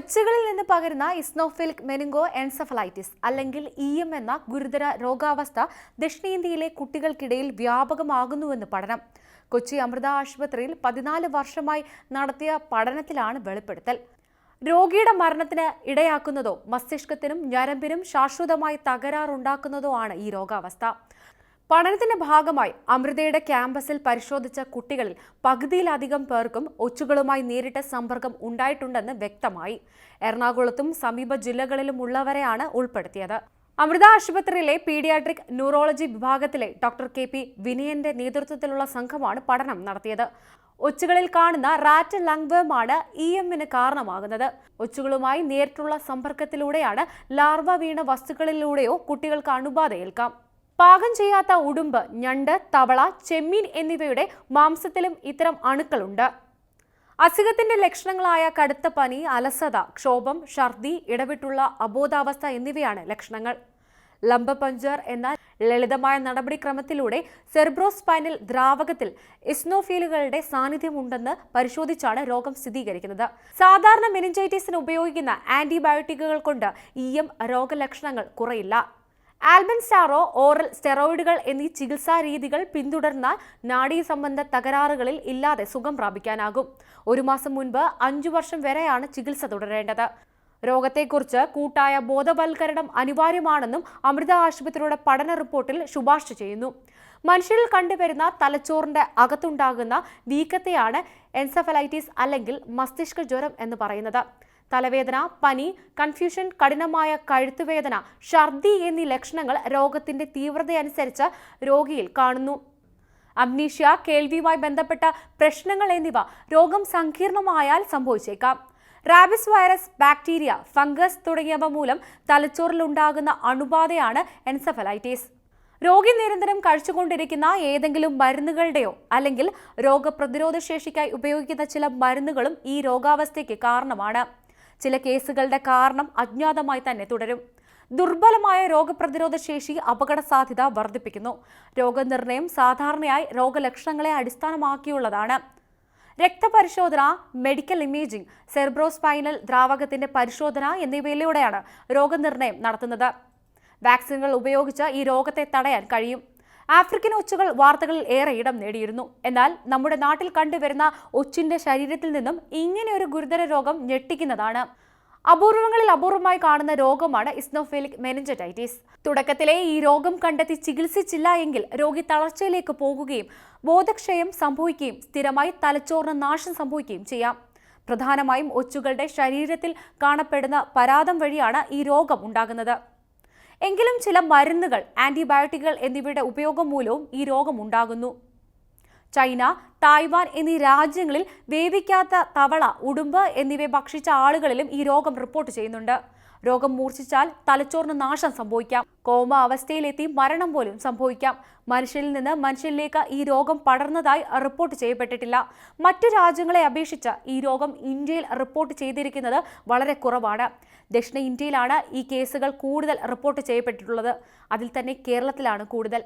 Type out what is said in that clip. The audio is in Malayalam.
ഒച്ചുകളിൽ നിന്ന് പകരുന്ന ഇസ്നോഫിലിക് മെനിങ്കോ എൻസഫലൈറ്റിസ് അല്ലെങ്കിൽ ഇ എം എന്ന ഗുരുതര രോഗാവസ്ഥ ദക്ഷിണേന്ത്യയിലെ കുട്ടികൾക്കിടയിൽ വ്യാപകമാകുന്നുവെന്ന് പഠനം. കൊച്ചി അമൃത ആശുപത്രിയിൽ പതിനാല് വർഷമായി നടത്തിയ പഠനത്തിലാണ് വെളിപ്പെടുത്തൽ. രോഗിയുടെ മരണത്തിന് ഇടയാക്കുന്നതോ മസ്തിഷ്കത്തിനും ഞരമ്പിനും ശാശ്വതമായി തകരാറുണ്ടാക്കുന്നതോ ആണ് ഈ രോഗാവസ്ഥ. പഠനത്തിന്റെ ഭാഗമായി അമൃതയുടെ ക്യാമ്പസിൽ പരിശോധിച്ച കുട്ടികളിൽ പകുതിയിലധികം പേർക്കും ഒച്ചുകളുമായി നേരിട്ട് സമ്പർക്കം ഉണ്ടായിട്ടുണ്ടെന്ന് വ്യക്തമായി. എറണാകുളത്തും സമീപ ജില്ലകളിലും ഉള്ളവരെയാണ് ഉൾപ്പെടുത്തിയത്. അമൃത ആശുപത്രിയിലെ പീഡിയാട്രിക് ന്യൂറോളജി വിഭാഗത്തിലെ ഡോക്ടർ കെ പി വിനയന്റെ നേതൃത്വത്തിലുള്ള സംഘമാണ് പഠനം നടത്തിയത്. ഒച്ചുകളിൽ കാണുന്ന റാറ്റ് ലങ്വേമാണ് ഇ എമ്മിന് കാരണമാകുന്നത്. ഒച്ചുകളുമായി നേരിട്ടുള്ള സമ്പർക്കത്തിലൂടെയാണ് ലാർവ വീണ വസ്തുക്കളിലൂടെയോ കുട്ടികൾക്ക് അണുബാധ ഏൽക്കാം പാകം ചെയ്യാത്ത ഉടുമ്പ് ഞണ്ട് തവള ചെമ്മീൻ എന്നിവയുടെ മാംസത്തിലും ഇത്തരം അണുക്കളുണ്ട്. അസുഖത്തിന്റെ ലക്ഷണങ്ങളായ കടുത്ത പനി അലസത ക്ഷോഭം ഛർദി ഇടവിട്ടുള്ള അബോധാവസ്ഥ എന്നിവയാണ് ലക്ഷണങ്ങൾ. ലംബപഞ്ചർ എന്ന ലളിതമായ നടപടിക്രമത്തിലൂടെ സെർബ്രോസ്പൈനൽ ദ്രാവകത്തിൽ ഇസ്നോഫീലുകളുടെ സാന്നിധ്യമുണ്ടെന്ന് പരിശോധിച്ചാണ് രോഗം സ്ഥിരീകരിക്കുന്നത്. സാധാരണ മെനിഞ്ചൈറ്റിസിന് ഉപയോഗിക്കുന്ന ആന്റിബയോട്ടിക്കുകൾ കൊണ്ട് ഇ എം രോഗലക്ഷണങ്ങൾ കുറയില്ല. ആൽബൻസ്റ്റാറോ ഓറൽ സ്റ്റെറോയിഡുകൾ എന്നീ ചികിത്സാ രീതികൾ പിന്തുടർന്നാൽ നാഡീ സംബന്ധ തകരാറുകളിൽ ഇല്ലാതെ സുഖം പ്രാപിക്കാനാകും. ഒരു മാസം മുൻപ് അഞ്ചു വർഷം വരെയാണ് ചികിത്സ തുടരേണ്ടത്. രോഗത്തെക്കുറിച്ച് കൂട്ടായ ബോധവൽക്കരണം അനിവാര്യമാണെന്നും അമൃത ആശുപത്രിയുടെ പഠന റിപ്പോർട്ടിൽ ശുപാർശ ചെയ്യുന്നു. മനുഷ്യരിൽ കണ്ടുവരുന്ന തലച്ചോറിന്റെ അകത്തുണ്ടാകുന്ന വീക്കത്തെയാണ് എൻസഫലൈറ്റിസ് അല്ലെങ്കിൽ മസ്തിഷ്ക ജ്വരം എന്ന് പറയുന്നത്. തലവേദന പനി കൺഫ്യൂഷൻ കഠിനമായ കഴുത്തുവേദന ഛർദി എന്നീ ലക്ഷണങ്ങൾ രോഗത്തിന്റെ തീവ്രതയനുസരിച്ച് രോഗിയിൽ കാണുന്നു. അംനീഷ്യ കേൾവിയുമായി ബന്ധപ്പെട്ട പ്രശ്നങ്ങൾ എന്നിവ രോഗം സങ്കീർണമായാൽ സംഭവിച്ചേക്കാം. റാബിസ് വൈറസ് ബാക്ടീരിയ ഫംഗസ് തുടങ്ങിയവ മൂലം തലച്ചോറിലുണ്ടാകുന്ന അണുബാധയാണ് എൻസഫലൈറ്റിസ്. രോഗി നിരന്തരം കഴിച്ചുകൊണ്ടിരിക്കുന്ന ഏതെങ്കിലും മരുന്നുകളുടെയോ അല്ലെങ്കിൽ രോഗപ്രതിരോധ ശേഷിക്കായി ഉപയോഗിക്കുന്ന ചില മരുന്നുകളും ഈ രോഗാവസ്ഥയ്ക്ക് കാരണമാണ്. ചില കേസുകളുടെ കാരണം അജ്ഞാതമായി തന്നെ തുടരും. ദുർബലമായ രോഗപ്രതിരോധ ശേഷി അപകട സാധ്യത വർദ്ധിപ്പിക്കുന്നു. രോഗനിർണയം സാധാരണയായി രോഗലക്ഷണങ്ങളെ അടിസ്ഥാനമാക്കിയുള്ളതാണ്. രക്തപരിശോധന മെഡിക്കൽ ഇമേജിംഗ് സെർബ്രോസ്പൈനൽ ദ്രാവകത്തിന്റെ പരിശോധന എന്നിവയിലൂടെയാണ് രോഗനിർണയം നടത്തുന്നത്. വാക്സിനുകൾ ഉപയോഗിച്ച് ഈ രോഗത്തെ തടയാൻ കഴിയും. ആഫ്രിക്കൻ ഒച്ചുകൾ വാർത്തകളിൽ ഏറെ ഇടം നേടിയിരുന്നു. എന്നാൽ നമ്മുടെ നാട്ടിൽ കണ്ടുവരുന്ന ഒച്ചിന്റെ ശരീരത്തിൽ നിന്നും ഇങ്ങനെ ഒരു ഗുരുതര രോഗം ഞെട്ടിക്കുന്നതാണ്. അപൂർവങ്ങളിൽ അപൂർവമായി കാണുന്ന രോഗമാണ് ഇസ്നോഫേലിക് മെനിഞ്ചറ്റൈറ്റിസ്. തുടക്കത്തിലെ ഈ രോഗം കണ്ടെത്തി ചികിത്സിച്ചില്ല എങ്കിൽ രോഗി തളർച്ചയിലേക്ക് പോകുകയും ബോധക്ഷയം സംഭവിക്കുകയും സ്ഥിരമായി തലച്ചോറിന് നാശം സംഭവിക്കുകയും ചെയ്യാം. പ്രധാനമായും ഒച്ചുകളുടെ ശരീരത്തിൽ കാണപ്പെടുന്ന പരാതം വഴിയാണ് ഈ രോഗം ഉണ്ടാകുന്നത്. എങ്കിലും ചില മരുന്നുകൾ ആന്റിബയോട്ടിക്കുകൾ എന്നിവയുടെ ഉപയോഗം മൂലവും ഈ രോഗം ഉണ്ടാകുന്നു. ചൈന തായ്വാൻ എന്നീ രാജ്യങ്ങളിൽ വേവിക്കാത്ത തവള ഉടുമ്പ് എന്നിവ ഭക്ഷിച്ച ആളുകളിലും ഈ രോഗം റിപ്പോർട്ട് ചെയ്യുന്നുണ്ട്. രോഗം മൂർച്ഛിച്ചാൽ തലച്ചോറിന് നാശം സംഭവിക്കാം. കോമ അവസ്ഥയിലെത്തി മരണം പോലും സംഭവിക്കാം. മനുഷ്യരിൽ നിന്ന് മനുഷ്യരിലേക്ക് ഈ രോഗം പടർന്നതായി റിപ്പോർട്ട് ചെയ്യപ്പെട്ടിട്ടില്ല. മറ്റു രാജ്യങ്ങളെ അപേക്ഷിച്ച് ഈ രോഗം ഇന്ത്യയിൽ റിപ്പോർട്ട് ചെയ്തിരിക്കുന്നത് വളരെ കുറവാണ്. ദക്ഷിണ ഇന്ത്യയിലാണ് ഈ കേസുകൾ കൂടുതൽ റിപ്പോർട്ട് ചെയ്യപ്പെട്ടിട്ടുള്ളത്. അതിൽ തന്നെ കേരളത്തിലാണ് കൂടുതൽ.